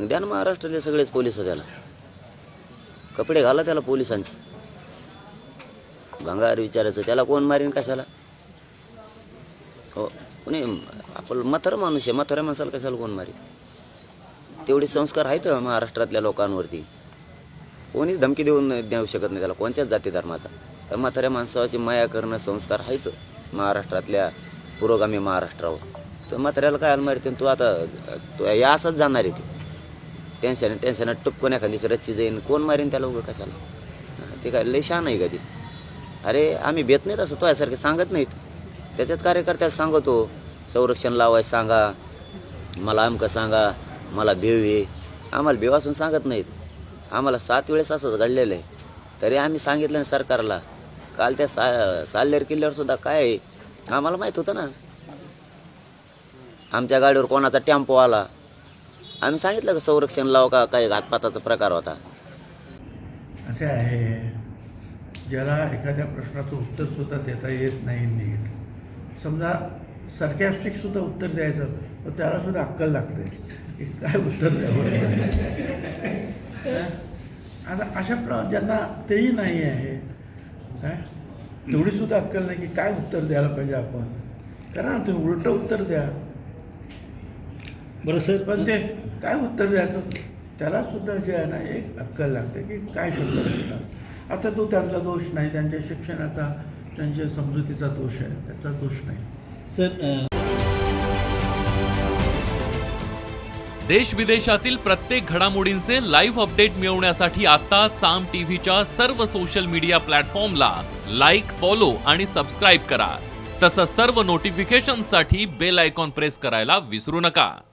मग द्या ना महाराष्ट्रातले सगळेच पोलीस त्याला. कपडे घाला त्याला पोलिसांचे. भंगार विचारायचं त्याला कोण मारीन कशाला? हो कोणी आपण म्हातारा माणूस आहे म्हाताऱ्या माणसाला कशाला कोण मारी तेवढे संस्कार आहेत महाराष्ट्रातल्या लोकांवरती. कोणीच धमकी देऊन नाही- देऊ शकत नाही त्याला कोणत्याच जाती धर्माचा. तर म्हाताऱ्या माणसाची माया करणं संस्कार आहेत महाराष्ट्रातल्या पुरोगामी महाराष्ट्रावर. तर म्हाताऱ्याला काय मारते तू आता तू या असंच जाणार आहे ते. टेन्शन टेन्शन टुपकून एखादी रच्ची जाईन. कोण मारीन त्याला उगं कशाला? ते काय लय शान आहे कधी अरे आम्ही भेट नाहीत असं तोयासारखे सांगत नाहीत. त्याच्यात कार्यकर्त्याला सांगतो संरक्षण लावाय सांगा. मला अमकं सांगा. मला भेव ये आम्हाला भेव असून सांगत नाहीत. आम्हाला सात वेळेस असंच घडलेलं आहे. तरी आम्ही सांगितलं ना सरकारला. काल त्या सा साल्लेर किल्ल्यावर सुद्धा काय आहे? आम्हाला माहीत होतं ना. आमच्या गाडीवर कोणाचा टेम्पो आला. आम्ही सांगितलं का संरक्षण लाव का काही घातपाताचा प्रकार होता. असे आहे. ज्याला एखाद्या प्रश्नाचं उत्तरसुद्धा देता येत नाही नीट. समजा सर्कॅस्टिकसुद्धा उत्तर द्यायचं तर त्यालासुद्धा अक्कल लागते. की काय उत्तर द्यावं? आता अशा प्र ज्यांना तेही नाही आहे काय तेवढीसुद्धा अक्कल नाही की काय उत्तर द्यायला पाहिजे आपण. करा ना तुम्ही उलटं उत्तर द्या. बरं सर. पण ते काय उत्तर द्यायचं? त्याला सुद्धा जे आहे ना एक अक्कल लागते की काय शब्द देणार आता तो त्यांचा दोष नाही त्यांच्या शिक्षणाचा त्यांच्या समजुतीचा दोष आहे त्याचा दोष नाही. सर देश विदेशातील प्रत्येक घडामोडींचे लाईव्ह अपडेट मिळवण्यासाठी आता साम टीव्हीच्या सर्व सोशल मीडिया प्लॅटफॉर्मला लाईक फॉलो आणि सबस्क्राईब करा. तसंच सर्व नोटिफिकेशनसाठी बेल आयकॉन प्रेस करायला विसरू नका.